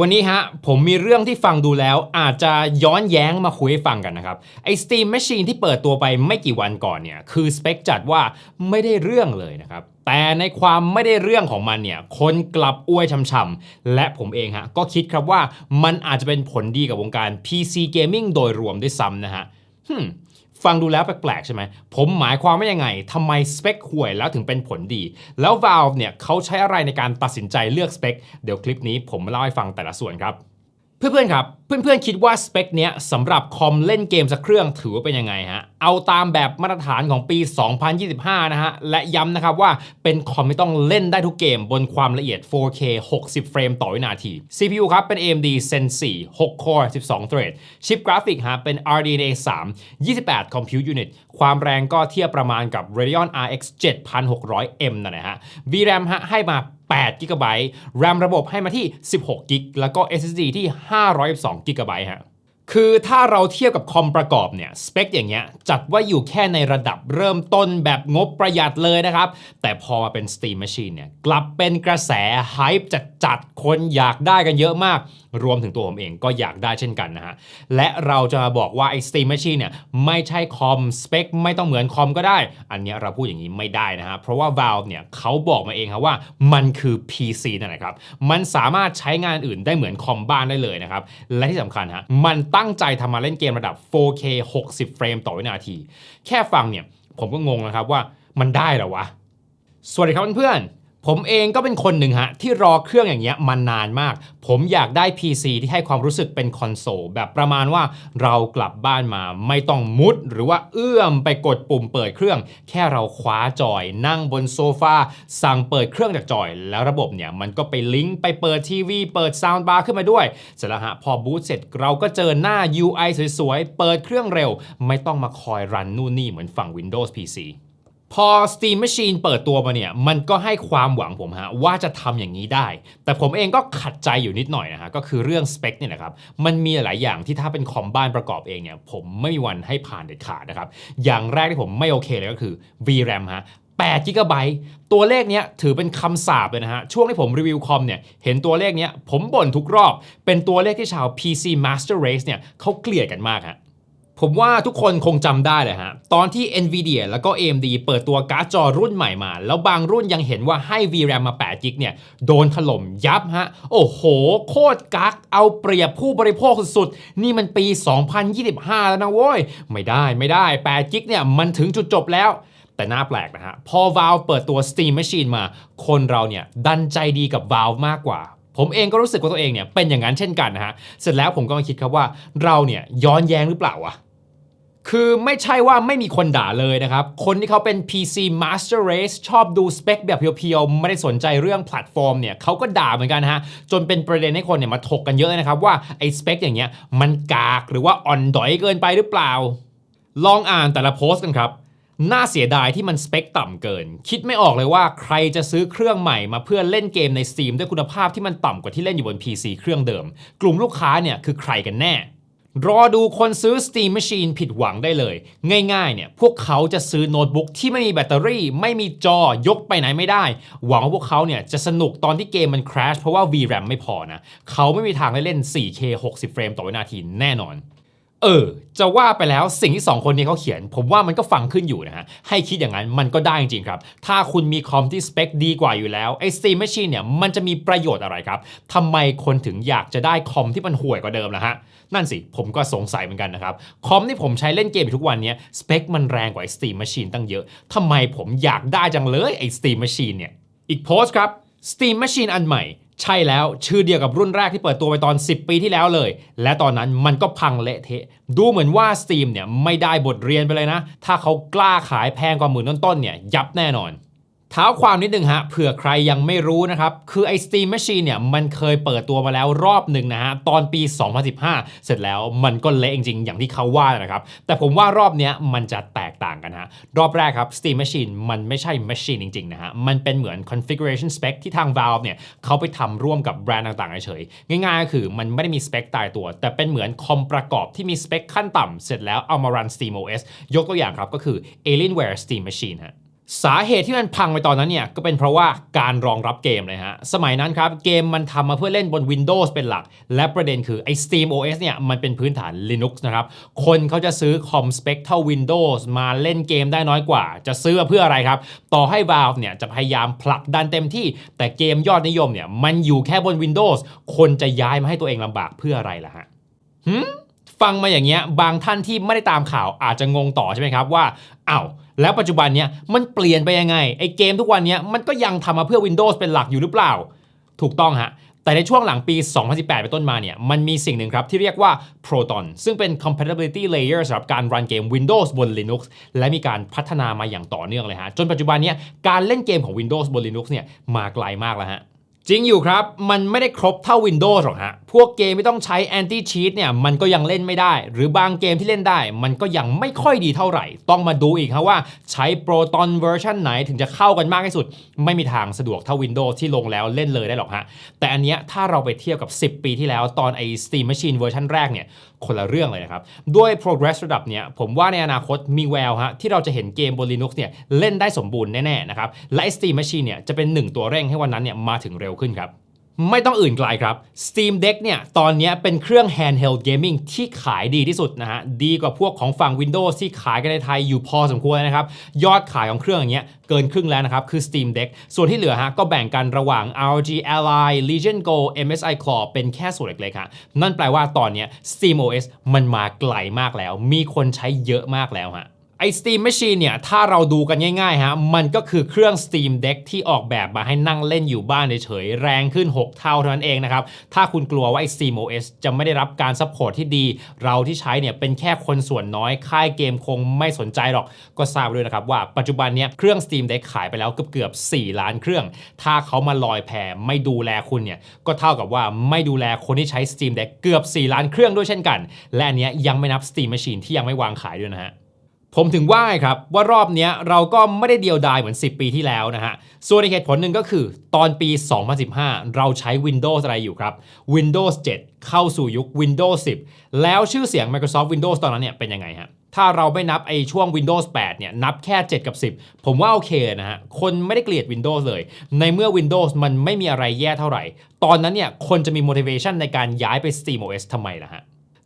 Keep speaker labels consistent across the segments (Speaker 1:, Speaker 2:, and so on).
Speaker 1: วันนี้ฮะผมมีเรื่องที่ฟังดูแล้วอาจจะย้อนแย้งมาคุยให้ฟังกันนะครับ ไอ้ Steam Machine ที่เปิดตัวไปไม่กี่วันก่อนเนี่ย คือสเปคจัดว่าไม่ได้เรื่องเลยนะครับ แต่ในความไม่ได้เรื่องของมันเนี่ย คนกลับอวยช่ำๆ และผมเองฮะก็คิดครับว่ามันอาจจะเป็นผลดีกับวงการ PC Gaming โดยรวมด้วยซ้ำนะฮะ ฟังดูแล้วแปลกๆใช่ไหม ผมหมายความว่ายังไงทำไมสเปคห่วยแล้วถึงเป็นผลดี แล้ว Valve เนี่ยเขาใช้อะไรในการตัดสินใจเลือกสเปค เดี๋ยวคลิปนี้ผมมาเล่าให้ฟังแต่ละส่วนครับ เพื่อนๆครับ เพื่อนๆคิดว่าสเปคเนี้ยสำหรับคอมเล่นเกมสักเครื่องถือว่าเป็นยังไงฮะ เอาตามแบบมาตรฐานของปี 2025 นะฮะ และย้ำนะครับว่าเป็นคอมที่ต้องเล่นได้ทุกเกมบนความละเอียด 4K 60 เฟรมต่อวินาที CPU ครับ เป็น AMD Zen 4 6 Core 12 Thread ชิปกราฟิกฮะ เป็น RDNA 3 28 Compute Unit ความแรงก็เทียบประมาณกับ Radeon RX 7600M นั่นแหละฮะ VRAM ฮะให้มา8 g b RAM ระบบให้มาที่ 16 g b แล้วก็ SSD ที่512 g b ฮะ คือถ้าเราเทียบกับคอมประกอบเนี่ยสเปคอย่างเงี้ยจัดว่าอยู่แค่ในระดับเริ่มต้นแบบงบประหยัดเลยนะครับ แต่พอมาเป็น Steam Machine เนี่ยกลับเป็นกระแสไฮป์จัดจัดคนอยากได้กันเยอะมาก รวมถึงตัวผมเองก็อยากได้เช่นกันนะฮะ และเราจะมาบอกว่าไอ้ Steam Machine เนี่ยไม่ใช่คอมสเปคไม่ต้องเหมือนคอมก็ได้ อันเนี้ยเราพูดอย่างนี้ไม่ได้นะฮะ เพราะว่า Valve เนี่ยเขาบอกมาเองครับว่ามันคือ PC นั่นแหละครับมันสามารถใช้งานอื่นได้เหมือนคอมบ้านได้เลยนะครับและที่สำคัญฮะมันตั้งใจทำมาเล่นเกมระดับ 4K 60 เฟรมต่อวินาที แค่ฟังเนี่ย ผมก็งงนะครับว่ามันได้หรอวะ สวัสดีครับเพื่อนๆ ผมเองก็เป็นคนหนึ่งฮะ ที่รอเครื่องอย่างเงี้ยมานานมาก ผมอยากได้ PC ที่ให้ความรู้สึกเป็นคอนโซลแบบประมาณว่าเรากลับบ้านมาไม่ต้องมุด หรือว่าเอื้อมไปกดปุ่มเปิดเครื่อง แค่เราคว้าจอย นั่งบนโซฟาสั่งเปิดเครื่องจากจอย แล้วระบบเนี่ยมันก็ไปลิงก์ไปเปิดทีวี เปิดซาวด์บาร์ขึ้นมาด้วยเสร็จแล้วฮะพอบูตเสร็จเราก็เจอหน้า UI สวยๆเปิดเครื่องเร็ว ไม่ต้องมาคอยรันนู่นนี่เหมือนฝั่ง Windows PC พอ Steam Machine เปิดตัวมาเนี่ย มันก็ให้ความหวังผมฮะว่าจะทำอย่างนี้ได้ แต่ผมเองก็ขัดใจอยู่นิดหน่อยนะฮะ ก็คือเรื่องสเปคเนี่ยนะครับ มันมีหลายอย่างที่ถ้าเป็นคอมบ้านประกอบเองเนี่ย ผมไม่มีวันให้ผ่านเด็ดขาดนะครับ อย่างแรกที่ผมไม่โอเคเลยก็คือ VRAM ฮะ8 g b ตัวเลขเนี้ยถือเป็นคำสาปเลยนะฮะ ช่วงที่ผมรีวิวคอมเนี่ย เห็นตัวเลขเนี้ยผมบ่นทุกรอบ เป็นตัวเลขที่ชาว PC Master Race เนี่ยเขาเกลียดกันมากฮะ ผมว่าทุกคนคงจำได้เลยฮะ ตอนที่ Nvidia แล้วก็ AMD เปิดตัวการ์ดจอรุ่นใหม่มา แล้วบางรุ่นยังเห็นว่าให้ VRAM มา8 g b เนี่ย โดนถล่มยับฮะ โอ้โห โคตรกัก เอาเปรียบผู้บริโภคสุดๆ นี่มันปี 2025 แล้วนะโว้ย ไม่ได้ไม่ได้8 g b เนี่ย มันถึงจุดจบแล้วแต่น่าแปลกนะฮะ พอ Valve เปิดตัว Steam Machine มา คนเราเนี่ย ดันใจดีกับ Valve มากกว่าผมเองก็รู้สึกว่าตัวเองเนี่ยเป็นอย่างนั้นเช่นกันนะฮะ เสร็จแล้วผมก็มาคิดครับว่าเราเนี่ยย้อนแย้งหรือเปล่าวะ คือไม่ใช่ว่าไม่มีคนด่าเลยนะครับ คนที่เขาเป็น PC Master Race ชอบดูสเปคแบบเพียวๆ ไม่ได้สนใจเรื่องแพลตฟอร์มเนี่ยเขาก็ด่าเหมือนกันฮะ จนเป็นประเด็นให้คนเนี่ยมาถกกันเยอะเลยนะครับ ว่าไอ้สเปคอย่างเงี้ยมันกากหรือว่าอ่อนดอยเกินไปหรือเปล่า ลองอ่านแต่ละโพสต์กันครับน่าเสียดายที่มันสเปคต่ำเกิน คิดไม่ออกเลยว่าใครจะซื้อเครื่องใหม่มาเพื่อเล่นเกมใน Steam ด้วยคุณภาพที่มันต่ำกว่าที่เล่นอยู่บน PC เครื่องเดิม กลุ่มลูกค้าเนี่ยคือใครกันแน่ รอดูคนซื้อ Steam Machine ผิดหวังได้เลย ง่ายๆเนี่ยพวกเขาจะซื้อโน้ตบุ๊กที่ไม่มีแบตเตอรี่ ไม่มีจอยกไปไหนไม่ได้ หวังว่าพวกเขาเนี่ยจะสนุกตอนที่เกมมันคราชเพราะว่า VRAM ไม่พอนะ เขาไม่มีทางได้เล่น 4K 60 เฟรมต่อวินาทีแน่นอน เออ จะว่าไปแล้วสิ่งที่ 2 คนนี้เขาเขียน ผมว่ามันก็ฟังขึ้นอยู่นะฮะ ให้คิดอย่างนั้นมันก็ได้จริงๆครับ ถ้าคุณมีคอมที่สเปคดีกว่าอยู่แล้วไอ้ Steam Machine เนี่ยมันจะมีประโยชน์อะไรครับทำไมคนถึงอยากจะได้คอมที่มันห่วยกว่าเดิมล่ะฮะ นั่นสิ ผมก็สงสัยเหมือนกันนะครับ คอมที่ผมใช้เล่นเกมทุกวันเนี้ยสเปคมันแรงกว่าไอ้ Steam Machine ตั้งเยอะทำไมผมอยากได้จังเลยไอ้ Steam Machine เนี่ยอีกโพสต์ครับ Steam Machine อันใหม่ใช่แล้วชื่อเดียวกับรุ่นแรกที่เปิดตัวไปตอน 10 ปีที่แล้วเลย และตอนนั้นมันก็พังเละเทะ ดูเหมือนว่า Steam เนี่ยไม่ได้บทเรียนไปเลยนะ ถ้าเขากล้าขายแพงกว่าหมื่นต้นๆเนี่ยยับแน่นอน ท้าความนิดนึงฮะเผื่อใครยังไม่รู้นะครับ คือไอ้ Steam Machine เนี่ยมันเคยเปิดตัวมาแล้วรอบหนึ่งนะฮะตอนปี 2015 เสร็จแล้วมันก็เละจริงๆ อย่างที่เขาว่านะครับ แต่ผมว่ารอบเนี้ยมันจะแตกต่างกันฮะรอบแรกครับ Steam Machine มันไม่ใช่ Machine จริงๆนะฮะมันเป็นเหมือน configuration spec ที่ทาง Valve เนี่ยเขาไปทำร่วมกับแบรนด์ต่างๆเฉยๆง่ายๆก็คือมันไม่ได้มีสเปคตายตัว แต่เป็นเหมือนคอมประกอบที่มีสเปคขั้นต่ำเสร็จแล้วเอามารัน SteamOS ยกตัวอย่างครับก็คือ Alienware Steam Machine ฮะ สาเหตุที่มันพังไปตอนนั้นเนี่ยก็เป็นเพราะว่าการรองรับเกมเลยฮะ สมัยนั้นครับ เกมมันทำมาเพื่อเล่นบน Windows เป็นหลัก และประเด็นคือไอ้ Steam OS เนี่ยมันเป็นพื้นฐาน Linux นะครับ คนเขาจะซื้อคอมสเปคเท่า Windows มาเล่นเกมได้น้อยกว่า จะซื้อเพื่ออะไรครับ ต่อให้ Valve เนี่ยจะพยายามผลักดันเต็มที่ แต่เกมยอดนิยมเนี่ยมันอยู่แค่บน Windows คนจะย้ายมาให้ตัวเองลำบากเพื่ออะไรล่ะฮะฟังมาอย่างเงี้ยบางท่านที่ไม่ได้ตามข่าวอาจจะงงต่อใช่ไหมครับว่าอ้าว แล้วปัจจุบันเนี้ยมันเปลี่ยนไปยังไงไอเกมทุกวันเนี้ยมันก็ยังทำมาเพื่อ Windows เป็นหลักอยู่หรือเปล่า ถูกต้องฮะแต่ในช่วงหลังปี 2018 เป็นต้นมาเนี่ย มันมีสิ่งหนึ่งครับที่เรียกว่า Proton ซึ่งเป็น compatibility layer สำหรับการรันเกม Windows บน Linux และมีการพัฒนามาอย่างต่อเนื่องเลยฮะ จนปัจจุบันเนี้ยการเล่นเกมของ Windows บน Linux เนี่ยมาไกลมากแล้วฮะ จริงอยู่ครับ มันไม่ได้ครบเท่า Windows หรอกฮะ พวกเกมไม่ต้องใช้ anti cheat เนี่ย มันก็ยังเล่นไม่ได้ หรือบางเกมที่เล่นได้ มันก็ยังไม่ค่อยดีเท่าไหร่ ต้องมาดูอีกครับว่าใช้ Proton เวอร์ชันไหนถึงจะเข้ากันมากที่สุด ไม่มีทางสะดวกเท่า Windows ที่ลงแล้วเล่นเลยได้หรอกฮะ แต่อันเนี้ยถ้าเราไปเทียบกับ 10 ปีที่แล้วตอนไอ้ Steam Machine เวอร์ชันแรกเนี่ย คนละเรื่องเลยนะครับ ด้วย progress ระดับเนี้ย ผมว่าในอนาคตมีแววฮะที่เราจะเห็นเกมบน Linux เนี่ยเล่นได้สมบูรณ์แน่ๆนะครับ และไอ้ Steam Machine เนี่ยจะเป็นหนึ่งตัวเร่งให้วันนั้นเนี่ยมาถึงเร็วขึ้นครับ ไม่ต้องอื่นไกลครับ Steam Deck เนี่ยตอนนี้เป็นเครื่อง handheld gaming ที่ขายดีที่สุดนะฮะ ดีกว่าพวกของฝั่ง Windows ที่ขายกันในไทยอยู่พอสมควรนะครับ ยอดขายของเครื่องอย่างเงี้ยเกินครึ่งแล้วนะครับ คือ Steam Deck ส่วนที่เหลือฮะก็แบ่งกันระหว่าง ROG Ally Legion Go MSI Claw เป็นแค่ส่วนเล็กๆฮะนั่นแปลว่าตอนนี้ Steam OS มันมาไกลมากแล้ว มีคนใช้เยอะมากแล้วฮะ ไอ้ Steam Machine เนี่ย ถ้าเราดูกันง่ายๆฮะ มันก็คือเครื่อง Steam Deck ที่ออกแบบมาให้นั่งเล่นอยู่บ้านเฉยๆ แรงขึ้น 6 เท่าเท่านั้นเองนะครับ ถ้าคุณกลัวว่าไอ้ Steam OS จะไม่ได้รับการซัพพอร์ตที่ดี เราที่ใช้เนี่ย เป็นแค่คนส่วนน้อย ค่ายเกมคงไม่สนใจหรอก ก็ทราบด้วยนะครับว่าปัจจุบันเนี้ยเครื่อง Steam Deck ขายไปแล้วเกือบๆ4ล้านเครื่อง ถ้าเขามาลอยแพไม่ดูแลคุณเนี่ย ก็เท่ากับว่าไม่ดูแลคนที่ใช้ Steam Deck เกือบ 4 ล้านเครื่องด้วยเช่นกัน และอันเนี้ยยังไม่นับ Steam Machine ที่ยังไม่วางขายด้วยนะฮะ ผมถึงว่าไงครับว่ารอบนี้เราก็ไม่ได้เดียวดายเหมือน 10 ปีที่แล้วนะฮะ ส่วนอีกเหตุผลหนึ่งก็คือตอนปี 2015 เราใช้ Windows อะไรอยู่ครับ Windows 7 เข้าสู่ยุค Windows 10 แล้วชื่อเสียง Microsoft Windows ตอนนั้นเนี่ยเป็นยังไงฮะถ้าเราไม่นับไอช่วง Windows 8 เนี่ย นับแค่ 7 กับ 10 ผมว่าโอเคนะฮะ คนไม่ได้เกลียด Windows เลย ในเมื่อ Windows มันไม่มีอะไรแย่เท่าไหร่ ตอนนั้นเนี่ย คนจะมี motivation ในการย้ายไป SteamOS ทำไมล่ะฮะ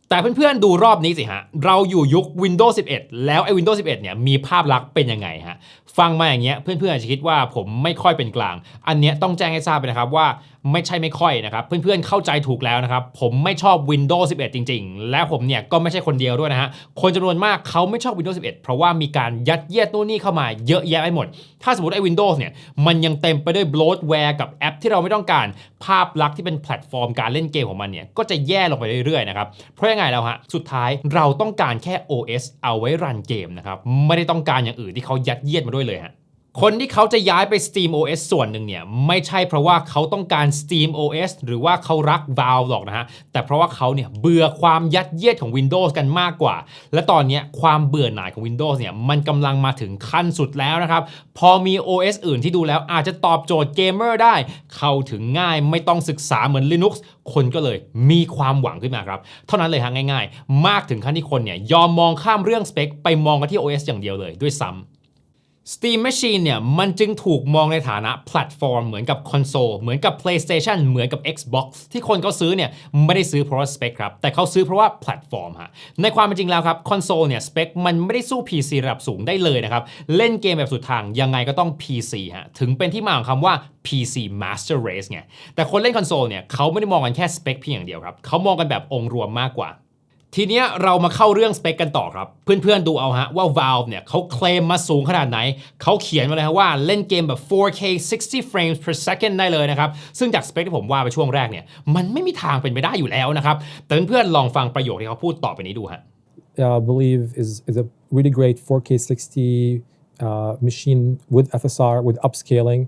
Speaker 1: แต่เพื่อนๆดูรอบนี้สิฮะ เราอยู่ยุค Windows 11 แล้วไอ้ Windows 11 เนี่ยมีภาพลักษณ์เป็นยังไงฮะฟังมาอย่างเงี้ยเพื่อนๆอาจจะคิดว่าผมไม่ค่อยเป็นกลาง อันเนี้ยต้องแจ้งให้ทราบไปนะครับว่าไม่ใช่ไม่ค่อยนะครับ เพื่อนๆเข้าใจถูกแล้วนะครับ ผมไม่ชอบ Windows 11 จริง ๆ และผมเนี่ยก็ไม่ใช่คนเดียวด้วยนะฮะ คนจำนวนมากเขาไม่ชอบ Windows 11 เพราะว่ามีการยัดเยียดนู่นนี่เข้ามาเยอะแยะไปหมด ถ้าสมมติไอ้ Windows เนี่ย มันยังเต็มไปด้วย bloatware กับแอปที่เราไม่ต้องการ ภาพลักษณ์ที่เป็นแพลตฟอร์มการเล่นเกมของมันเนี่ย ก็จะแย่ลงไปเรื่อยๆนะครับ เพราะยังไงแล้วฮะ สุดท้ายเราต้องการแค่ OS เอาไว้รันเกมนะครับ ไม่ได้ต้องการอย่างอื่นที่เขายัดเยียดมาด้วยเลยฮะคนที่เขาจะย้ายไป Steam OS ส่วนหนึ่งเนี่ย ไม่ใช่เพราะว่าเขาต้องการ Steam OS หรือว่าเขารัก Valve หรอกนะฮะ แต่เพราะว่าเขาเนี่ยเบื่อความยัดเยียดของ Windows กันมากกว่า และตอนนี้ความเบื่อหน่ายของ Windows เนี่ย มันกำลังมาถึงขั้นสุดแล้วนะครับ พอมี OS อื่นที่ดูแล้วอาจจะตอบโจทย์เกมเมอร์ได้ เข้าถึงง่ายไม่ต้องศึกษาเหมือน Linux คนก็เลยมีความหวังขึ้นมาครับ เท่านั้นเลยฮะง่าย ๆ มากถึงขั้นที่คนเนี่ยยอมมองข้ามเรื่องสเปคไปมองกันที่ OS อย่างเดียวเลยด้วยซ้ำ Steam Machine เนี่ยมันจึงถูกมองในฐานะแพลตฟอร์มเหมือนกับคอนโซลเหมือนกับ PlayStation เหมือนกับ Xbox ที่คนเขาซื้อเนี่ยไม่ได้ซื้อเพราะว่าสเปคครับ แต่เขาซื้อเพราะว่าแพลตฟอร์มฮะในความเป็นจริงแล้วครับคอนโซลเนี่ยสเปคมันไม่ได้สู้ PC ระดับสูงได้เลยนะครับ เล่นเกมแบบสุดทางยังไงก็ต้อง PC ฮะถึงเป็นที่มาของคำว่า PC Master Race ไงแต่คนเล่นคอนโซลเนี่ยเขาไม่ได้มองกันแค่สเปคเพียงอย่างเดียวครับเขามองกันแบบองค์รวมมากกว่า ทีเนี้ยเรามาเข้าเรื่องสเปคกันต่อครับ เพื่อนๆดูเอาฮะว่า Valve เนี่ยเขาเคลมมาสูงขนาดไหน เขาเขียนมาเลยฮะว่าเล่นเกมแบบ 4K 60 frames per second ได้เลยนะครับ ซึ่งจากสเปคที่ผมว่าไปช่วงแรกเนี่ยมันไม่มีทางเป็นไปได้อยู่แล้วนะครับแต่เพื่อนๆลองฟังประโยคที่เขาพูดต่อไปนี้ดูฮะ
Speaker 2: uh, believe is, is a really great 4K 60 uh, machine with FSR, with upscaling.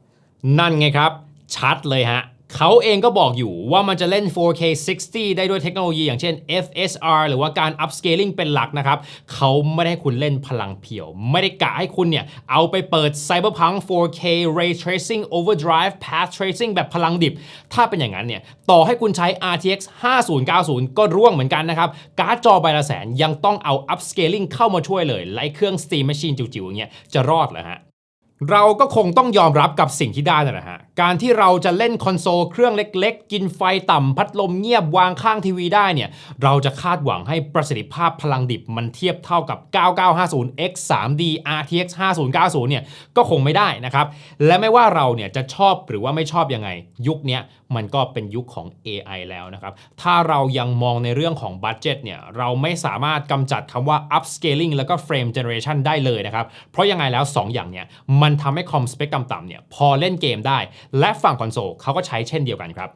Speaker 1: นั่นไงครับ ชัดเลยฮะ เขาเองก็บอกอยู่ว่ามันจะเล่น 4K 60 ได้ด้วยเทคโนโลยีอย่างเช่น FSR หรือว่าการ upscaling เป็นหลักนะครับ เขาไม่ได้ให้คุณเล่นพลังเพียว ไม่ได้กะให้คุณเนี่ย เอาไปเปิด Cyberpunk 4K Ray Tracing Overdrive Path Tracing แบบพลังดิบ ถ้าเป็นอย่างนั้นเนี่ย ต่อให้คุณใช้ RTX 5090 ก็ร่วงเหมือนกันนะครับ การ์ดจอใบละแสนยังต้องเอา upscaling เข้ามาช่วยเลยและไอ้เครื่อง Steam Machine จิ๋วๆอย่างเงี้ยจะรอดเหรอฮะ เราก็คงต้องยอมรับกับสิ่งที่ได้นะฮะ การที่เราจะเล่นคอนโซลเครื่องเล็กๆ กินไฟต่ำพัดลมเงียบวางข้างทีวีได้เนี่ย เราจะคาดหวังให้ประสิทธิภาพพลังดิบมันเทียบเท่ากับ 9950 X 3D RTX 5090 เนี่ย ก็คงไม่ได้นะครับ และไม่ว่าเราเนี่ยจะชอบหรือว่าไม่ชอบยังไง ยุคนี้มันก็เป็นยุคของ AI แล้วนะครับ ถ้าเรายังมองในเรื่องของบัตเจ็ตเนี่ย เราไม่สามารถกำจัดคำว่า upscaling แล้วก็ frame generation ได้เลยนะครับ เพราะยังไงแล้ว 2 อย่างเนี่ยมันันทำให้คอมสเปคต่ำๆเนี่ยพอเล่นเกมได้ และฝั่งคอนโซลเขาก็ใช้เช่นเดียวกันครับ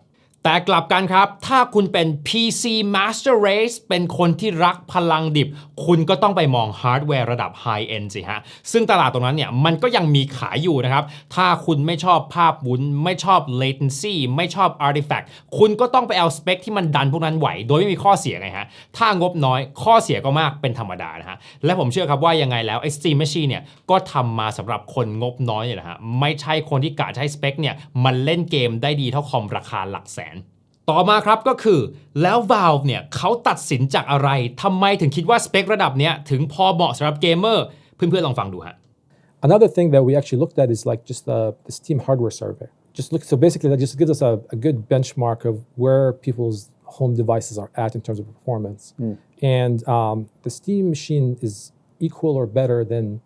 Speaker 1: แต่กลับกันครับ ถ้าคุณเป็น PC Master Race เป็นคนที่รักพลังดิบ คุณก็ต้องไปมองฮาร์ดแวร์ระดับ High End สิฮะ ซึ่งตลาดตรงนั้นเนี่ย มันก็ยังมีขายอยู่นะครับ ถ้าคุณไม่ชอบภาพวุ้น ไม่ชอบ latency ไม่ชอบ artifact คุณก็ต้องไปเอาสเปคที่มันดันพวกนั้นไหว โดยไม่มีข้อเสียไงฮะ ถ้างบน้อยข้อเสียก็มากเป็นธรรมดานะฮะ และผมเชื่อครับว่ายังไงแล้วไอ้ Steam Machine เนี่ยก็ทำมาสำหรับคนงบน้อยเนี่ยแหละฮะ ไม่ใช่คนที่กะจะให้สเปคเนี่ยมันเล่นเกมได้ดีเท่าคอมราคาหลักแสน ต่อมาครับก็คือแล้ว Valve เนี่ยเขาตัดสินจากอะไรทำไมถึงคิดว่าสเปคระดับเนี้ยถึงพอเหมาะสำหรับเกมเมอร์เพื่อนๆลองฟังดูฮะ
Speaker 2: Another thing that we actually looked at is like just the, the Steam hardware survey. Just look, so basically that just gives us a, a good benchmark of where people's home devices are at in terms of performance. And um, the Steam machine is equal or better than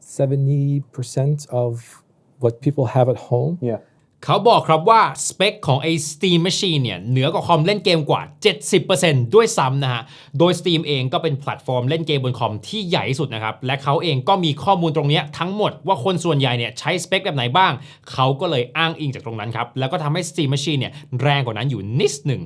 Speaker 2: 70% of what people have at home.
Speaker 3: Yeah.
Speaker 1: เขาบอกครับว่าสเปคของไอ้ Steam Machine เนี่ยเหนือกว่าคอมเล่นเกมกว่า 70%ด้วยซ้ำนะฮะ โดย Steam เองก็เป็นแพลตฟอร์มเล่นเกมบนคอมที่ใหญ่สุดนะครับ และเขาเองก็มีข้อมูลตรงนี้ทั้งหมดว่าคนส่วนใหญ่เนี่ยใช้สเปคแบบไหนบ้าง เขาก็เลยอ้างอิงจากตรงนั้นครับ แล้วก็ทำให้ Steam Machine เนี่ยแรงกว่านั้นอยู่นิดหนึ่ง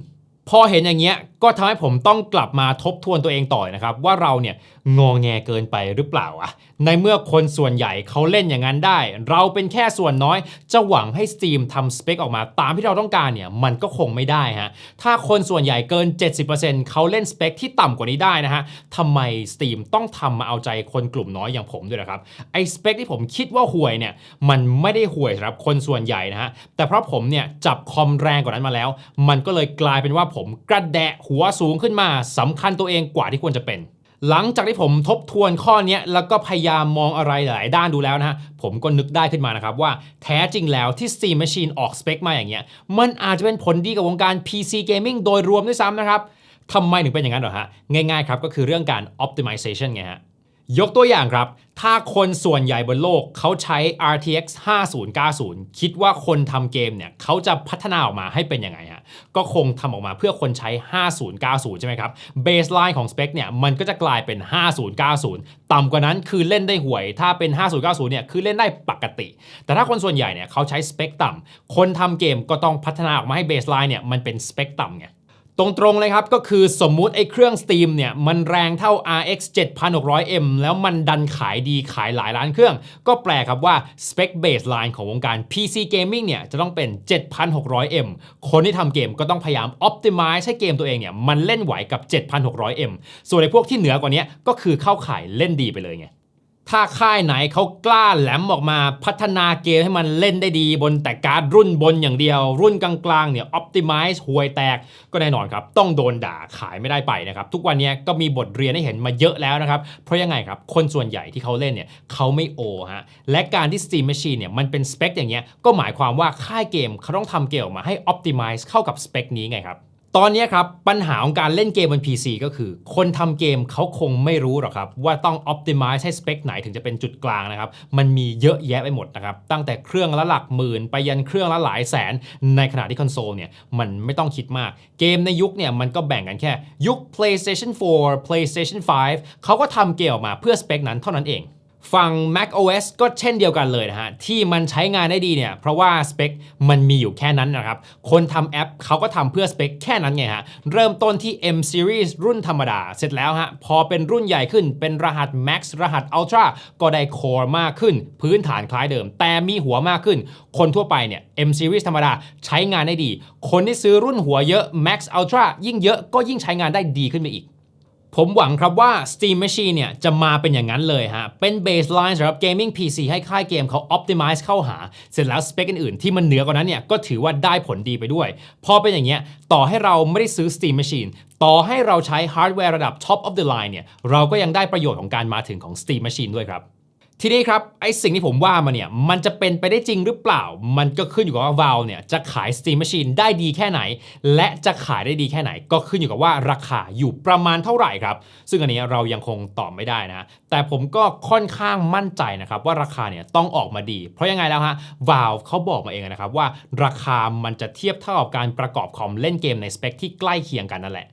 Speaker 1: พอเห็นอย่างเงี้ยก็ทำให้ผมต้องกลับมาทบทวนตัวเองต่อนะครับว่าเราเนี่ยงอแงเกินไปหรือเปล่าอะในเมื่อคนส่วนใหญ่เขาเล่นอย่างนั้นได้ เราเป็นแค่ส่วนน้อย จะหวังให้ Steam ทำสเปคออกมาตามที่เราต้องการเนี่ยมันก็คงไม่ได้ฮะถ้าคนส่วนใหญ่เกิน 70%เขาเล่นสเปคที่ต่ำกว่านี้ได้นะฮะทำไม Steam ต้องทำมาเอาใจคนกลุ่มน้อยอย่างผมด้วยนะครับไอ้สเปคที่ผมคิดว่าห่วยเนี่ยมันไม่ได้ห่วยสำหรับคนส่วนใหญ่นะฮะแต่เพราะผมเนี่ยจับคอมแรงกว่านั้นมาแล้ว มันก็เลยกลายเป็นว่าผมกระแดะหัวสูงขึ้นมาสำคัญตัวเองกว่าที่ควรจะเป็น หลังจากที่ผมทบทวนข้อนี้แล้วก็พยายามมองอะไรหลายด้านดูแล้วนะฮะผมก็นึกได้ขึ้นมานะครับว่าแท้จริงแล้วที่ Steam Machine ออกสเปคมาอย่างเงี้ยมันอาจจะเป็นผลดีกับวงการ PC Gaming โดยรวมด้วยซ้ำนะครับทำไมถึงเป็นอย่างนั้นเหรอฮะง่ายๆครับก็คือเรื่องการ optimization ไงฮะ ยกตัวอย่างครับ ถ้าคนส่วนใหญ่บนโลกเขาใช้ RTX 5090 คิดว่าคนทำเกมเนี่ยเขาจะพัฒนาออกมาให้เป็นยังไงฮะ ก็คงทำออกมาเพื่อคนใช้ 5090 ใช่ไหมครับ baseline ของสเปคเนี่ยมันก็จะกลายเป็น 5090 ต่ำกว่านั้นคือเล่นได้ห่วย ถ้าเป็น 5090 เนี่ยคือเล่นได้ปกติ แต่ถ้าคนส่วนใหญ่เนี่ยเขาใช้สเปคต่ำคนทำเกมก็ต้องพัฒนาออกมาให้ baseline เนี่ยมันเป็นสเปคต่ำไง ตรงๆเลยครับ ก็คือสมมุติไอ้เครื่อง Steam เนี่ย มันแรงเท่า RX 7600M แล้วมันดันขายดีขายหลายล้านเครื่อง ก็แปลครับว่า spec baseline ของวงการ PC Gaming เนี่ย จะต้องเป็น 7600M คนที่ทำเกมก็ต้องพยายาม optimize ให้เกมตัวเองเนี่ย มันเล่นไหวกับ 7600M ส่วนไอ้พวกที่เหนือกว่านี้ก็คือเข้าขายเล่นดีไปเลยไง ถ้าค่ายไหนเขากล้าแหลมออกมาพัฒนาเกมให้มันเล่นได้ดีบนแต่การ์ดรุ่นบนอย่างเดียว รุ่นกลางๆเนี่ย optimize ห่วยแตกก็แน่นอนครับ ต้องโดนด่าขายไม่ได้ไปนะครับ ทุกวันนี้ก็มีบทเรียนให้เห็นมาเยอะแล้วนะครับ เพราะยังไงครับ คนส่วนใหญ่ที่เขาเล่นเนี่ยเขาไม่โอฮะและการที่ Steam Machine เนี่ยมันเป็นสเปคอย่างเงี้ยก็หมายความว่าค่ายเกมเขาต้องทำเกมออกมาให้ optimize เข้ากับสเปคนี้ไงครับ ตอนนี้ครับ ปัญหาของการเล่นเกมบน PC ก็คือ คนทำเกมเขาคงไม่รู้หรอกครับ ว่าต้อง optimize ให้สเปคไหนถึงจะเป็นจุดกลางนะครับ มันมีเยอะแยะไปหมดนะครับ ตั้งแต่เครื่องละหลักหมื่น ไปยันเครื่องละหลายแสน ในขณะที่คอนโซลเนี่ย มันไม่ต้องคิดมาก เกมในยุคเนี่ย มันก็แบ่งกันแค่ ยุค PlayStation 4 PlayStation 5เขาก็ทำเกมออกมาเพื่อสเปคนั้นเท่านั้นเอง ฝั่ง Mac OS ก็เช่นเดียวกันเลยนะฮะ ที่มันใช้งานได้ดีเนี่ย เพราะว่าสเปคมันมีอยู่แค่นั้นนะครับ คนทำแอปเขาก็ทำเพื่อสเปคแค่นั้นไงฮะ เริ่มต้นที่ M Series รุ่นธรรมดา เสร็จแล้วฮะ พอเป็นรุ่นใหญ่ขึ้นเป็นรหัส Max รหัส Ultra ก็ได้ Core มากขึ้น พื้นฐานคล้ายเดิม แต่มีหัวมากขึ้น คนทั่วไปเนี่ย M Series ธรรมดาใช้งานได้ดี คนที่ซื้อรุ่นหัวเยอะ Max Ultra ยิ่งเยอะก็ยิ่งใช้งานได้ดีขึ้นไปอีก ผมหวังครับว่า Steam Machine เนี่ยจะมาเป็นอย่างนั้นเลยฮะ เป็น baseline สำหรับ gaming PC ให้ค่ายเกมเขา optimize เข้าหา เสร็จแล้วสเปคอื่นๆ ที่มันเหนือกว่านั้นเนี่ยก็ถือว่าได้ผลดีไปด้วย พอเป็นอย่างเงี้ยต่อให้เราไม่ได้ซื้อ Steam Machine ต่อให้เราใช้ฮาร์ดแวร์ระดับ top of the line เนี่ยเราก็ยังได้ประโยชน์ของการมาถึงของ Steam Machine ด้วยครับ ทีนี้ครับไอสิ่งที่ผมว่ามาเนี่ยมันจะเป็นไปได้จริงหรือเปล่า มันก็ขึ้นอยู่กับว่า Valve เนี่ยจะขาย Steam Machine ได้ดีแค่ไหน และจะขายได้ดีแค่ไหน ก็ขึ้นอยู่กับว่าราคาอยู่ประมาณเท่าไหร่ครับ ซึ่งอันนี้เรายังคงตอบไม่ได้นะ แต่ผมก็ค่อนข้างมั่นใจนะครับว่าราคาเนี่ยต้องออกมาดี เพราะยังไงแล้วฮะ Valve เขาบอกมาเองนะครับว่าราคามันจะเทียบเท่ากับการประกอบคอมเล่นเกมในสเปคที่ใกล้เคียงกันนั่นแหละ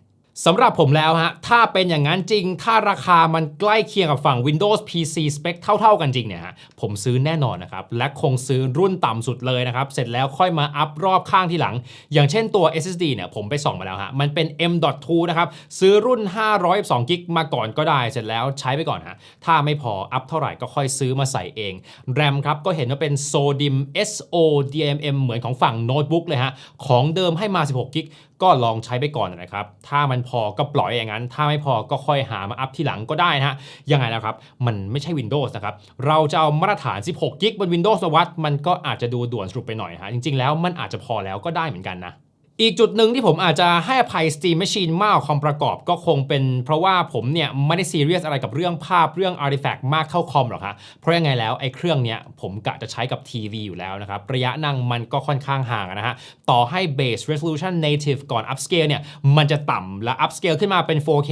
Speaker 1: สำหรับผมแล้วฮะ ถ้าเป็นอย่างนั้นจริง ถ้าราคามันใกล้เคียงกับฝั่ง Windows PC spec เท่า ๆ กันจริงเนี่ยฮะ ผมซื้อแน่นอนนะครับ และคงซื้อรุ่นต่ำสุดเลยนะครับ เสร็จแล้วค่อยมาอัพรอบข้างที่หลัง อย่างเช่นตัว SSD เนี่ยผมไปส่องมาแล้วฮะ มันเป็น M.2 นะครับ ซื้อรุ่น 512กิกมาก่อนก็ได้ เสร็จแล้วใช้ไปก่อนฮะ ถ้าไม่พออัพเท่าไหร่ก็ค่อยซื้อมาใส่เอง RAM ครับก็เห็นว่าเป็น SODIMM SODIMM เหมือนของฝั่งโน้ตบุ๊กเลยฮะ ของเดิมให้มา 16กิก ก็ลองใช้ไปก่อนนะครับ ถ้ามันพอก็ปล่อยอย่างนั้น ถ้าไม่พอก็ค่อยหามาอัพที่หลังก็ได้นะฮะ ยังไงนะครับ มันไม่ใช่ Windows นะครับ เราจะเอามาตรฐาน 16 กิกบน Windows มาวัด มันก็อาจจะดูด่วนสรุปไปหน่อยฮะ จริงๆ แล้วมันอาจจะพอแล้วก็ได้เหมือนกันนะ อีกจุดหนึ่งที่ผมอาจจะให้อภัย Steam Machine มากกว่าคอมประกอบก็คงเป็นเพราะว่าผมเนี่ยไม่ได้ซีเรียสอะไรกับเรื่องภาพเรื่อง Artifact มากเท่าคอมหรอกฮะเพราะยังไงแล้วไอ้เครื่องเนี้ยผมกะจะใช้กับทีวีอยู่แล้วนะครับระยะนั่งมันก็ค่อนข้างห่างนะฮะต่อให้ base resolution native ก่อน upscale เนี่ยมันจะต่ำและ upscale ขึ้นมาเป็น 4K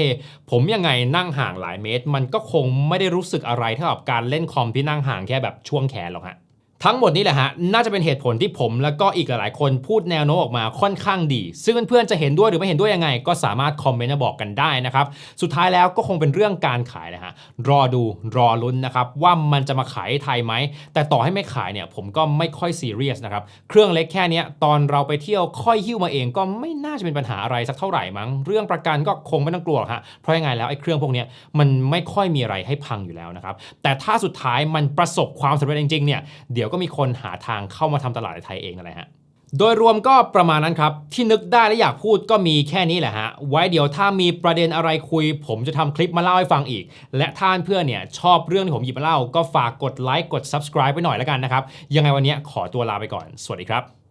Speaker 1: ผมยังไงนั่งห่างหลายเมตร มันก็คงไม่ได้รู้สึกอะไรเท่ากับการเล่นคอมที่นั่งห่างแค่แบบช่วงแขนหรอกฮะ ทั้งหมดนี้แหละฮะ น่าจะเป็นเหตุผลที่ผมแล้วก็อีกหลายๆ คนพูดแนวโน้มออกมาค่อนข้างดี ซึ่งเพื่อนๆจะเห็นด้วยหรือไม่เห็นด้วยยังไง ก็สามารถคอมเมนต์มาบอกกันได้นะครับ สุดท้ายแล้วก็คงเป็นเรื่องการขายนะฮะ รอดูรอลุ้นนะครับว่ามันจะมาขายไทยไหม แต่ต่อให้ไม่ขายเนี่ยผมก็ไม่ค่อยซีเรียสนะครับ เครื่องเล็กแค่นี้ตอนเราไปเที่ยวค่อยหิ้วมาเองก็ไม่น่าจะเป็นปัญหาอะไรสักเท่าไหร่มั้ง เรื่องประกันก็คงไม่ต้องกลัวฮะ เพราะยังไงแล้วไอ้เครื่องพวกนี้มันไม่ค่อยมีอะไรให้พังอยู่แล้วนะครับ แต่ถ้าสุดท้ายมันประสบความสำเร็จจริงๆเนี่ยเดี๋ยวก็มีคนหาทางเข้ามาทำตลาดในไทยเองนั่นแหละฮะโดยรวมก็ประมาณนั้นครับ ที่นึกได้และอยากพูดก็มีแค่นี้แหละฮะ ไว้เดี๋ยวถ้ามีประเด็นอะไรคุย ผมจะทำคลิปมาเล่าให้ฟังอีก และท่านเพื่อนเนี่ยชอบเรื่องที่ผมหยิบมาเล่า ก็ฝากกดไลค์กด subscribe ไปหน่อยแล้วกันนะครับ ยังไงวันนี้ขอตัวลาไปก่อน สวัสดีครับ